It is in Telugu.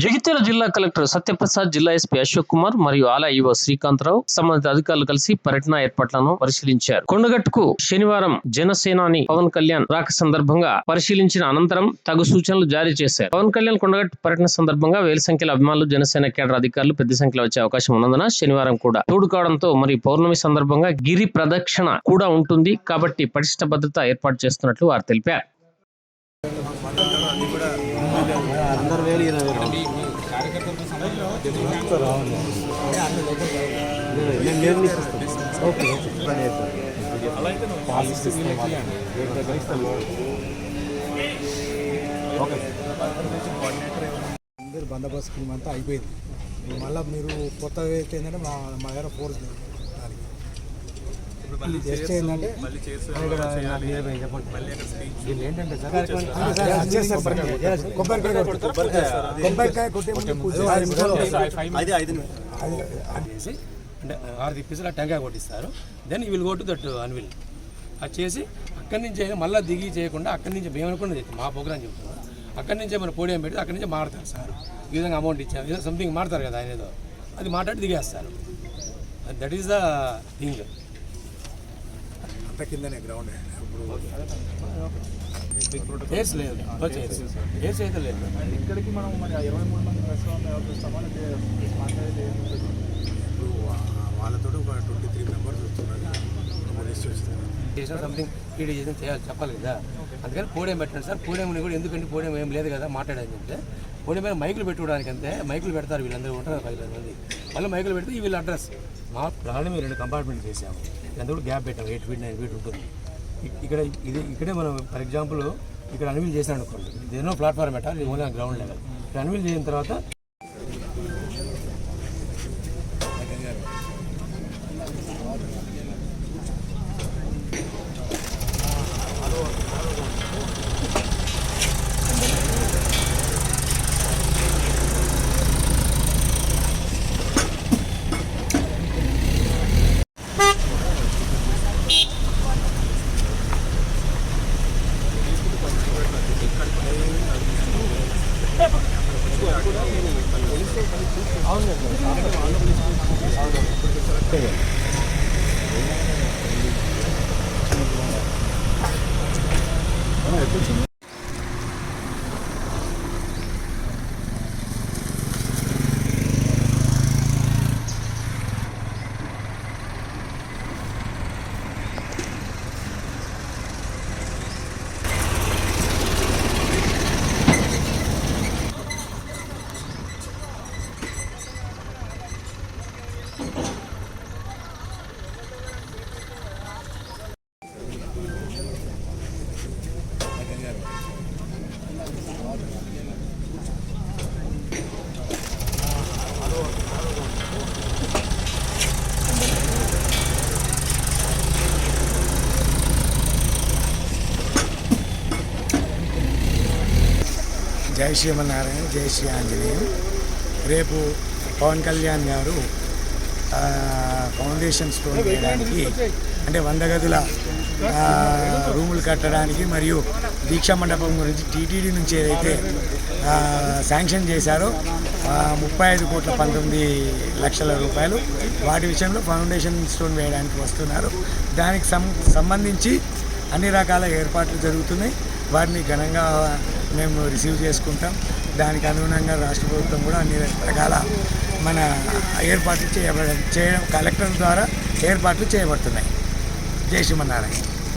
జగిత్యాల జిల్లా కలెక్టర్ సత్యప్రసాద్ జిల్లా ఎస్పీ అశోక్ కుమార్ మరియు ఆలా ఈవో శ్రీకాంతరావు సంబంధిత అధికారులు కలిసి పర్యటన ఏర్పాట్లను పరిశీలించారు. కొండగట్టుకు శనివారం జనసేనాని పవన్ కళ్యాణ్ రాక సందర్భంగా పరిశీలించిన అనంతరం తగు సూచనలు జారీ చేశారు. పవన్ కళ్యాణ్ కొండగట్టు పర్యటన సందర్భంగా వేల సంఖ్యలో అభిమానులు జనసేన కేడర్ అధికారులు పెద్ద సంఖ్యలో వచ్చే అవకాశం ఉన్నందున శనివారం కూడా తోడు కావడంతో మరి పౌర్ణమి సందర్భంగా గిరి ప్రదక్షిణ కూడా ఉంటుంది కాబట్టి పటిష్ట భద్రత ఏర్పాటు చేస్తున్నట్లు వారు తెలిపారు. అందరు వేలు ఇరవై వేరు. నేను మీకు ఇస్తాను. Okay okay. అందరు బందోబస్తు స్కీమ్ అంతా అయిపోయింది. మళ్ళీ మీరు కొత్తగా అయితే ఏంటంటే మా మా దగ్గర ఫోర్స్ లేదు. జస్ట్ ఏంటంటే ఏంటంటే. కొబ్బరికాయ. కొబ్బరికాయ కొట్టే అంటే ఆరు తిప్పేసి ఆ టెంకాయ కొట్టిస్తారు. Then we will go to that unveil అది చేసి అక్కడి నుంచి మళ్ళీ దిగి చేయకుండా అక్కడి నుంచి మేము అనుకున్నది మా ప్రోగ్రామ్ చెప్తున్నాం. అక్కడి నుంచే మన పోడియం పెడితే అక్కడి నుంచి మారుతారు సార్. ఈ విధంగా అమౌంట్ ఇచ్చారు. ఏదో సంథింగ్ మారుతారు కదా ఆయన ఏదో. అది మాట్లాడి దిగేస్తారు. దట్ ఈస్ ద థింగ్ అంత కిందనే గ్రౌండ్ ఇప్పుడు కేసు లేదు. కేసు అయితే లేదు. ఇక్కడికి మనం మన ఇరవై మూడు మంది ప్రెస్ ఇప్పుడు వాళ్ళతో ఒక ట్వంటీ త్రీ మెంబర్స్ వస్తున్నారు. చేసిన సంథింగ్ టీడీ చేసిన చేయాలి చెప్పాలి కదా. అందుకని పోడియం పెట్టండి సార్. పోడియం కూడా ఎందుకంటే పోడియం ఏం లేదు కదా మాట్లాడని చెప్తే పోడియం మీద మైకులు పెట్టుకోవడానికి అంతే. మైకులు పెడతారు వీళ్ళందరూ ఉంటారు కదా పది మంది. మళ్ళీ మైకులు పెడితే ఈ వీళ్ళ అడ్రస్ మా మేము రెండు కంపార్ట్మెంట్ చేసాము ఇదంతా కూడా గ్యాప్ పెట్టాము ఎయిట్ ఫీట్ నైన్ ఫీట్ ఉంటుంది ఇక్కడ ఇది ఇక్కడే మనం ఫర్ ఎగ్జాంపుల్ ఇక్కడ అన్వీల్ చేసాను అనుకోండి ఎన్నో ప్లాట్ఫామ్ పెట్టాలి ఓన్లీ గ్రౌండ్ లెవెల్ ఇక్కడ అన్వీల్ చేసిన తర్వాత ఎప్పుడు జై శ్రీమన్నారాయణ జై శ్రీ ఆంజనేయం. రేపు పవన్ కళ్యాణ్ గారు ఫౌండేషన్ స్టోన్ వేయడానికి అంటే వంద గదుల రూములు కట్టడానికి మరియు దీక్షా మండపం గురించి టీటీడీ నుంచి ఏదైతే శాంక్షన్ చేశారో ముప్పై ఐదు కోట్ల పంతొమ్మిది లక్షల రూపాయలు వాటి విషయంలో ఫౌండేషన్ స్టోన్ వేయడానికి వస్తున్నారు. దానికి సం సంబంధించి అన్ని రకాల ఏర్పాట్లు జరుగుతున్నాయి. వారిని ఘనంగా మేము రిసీవ్ చేసుకుంటాం. దానికి అనుగుణంగా రాష్ట్ర ప్రభుత్వం కూడా అన్ని రకాల మన ఏర్పాట్లు చేయబడ చేయడం కలెక్టర్ ద్వారా ఏర్పాట్లు చేయబడుతున్నాయి. జై శ్రీమన్నారాయణ.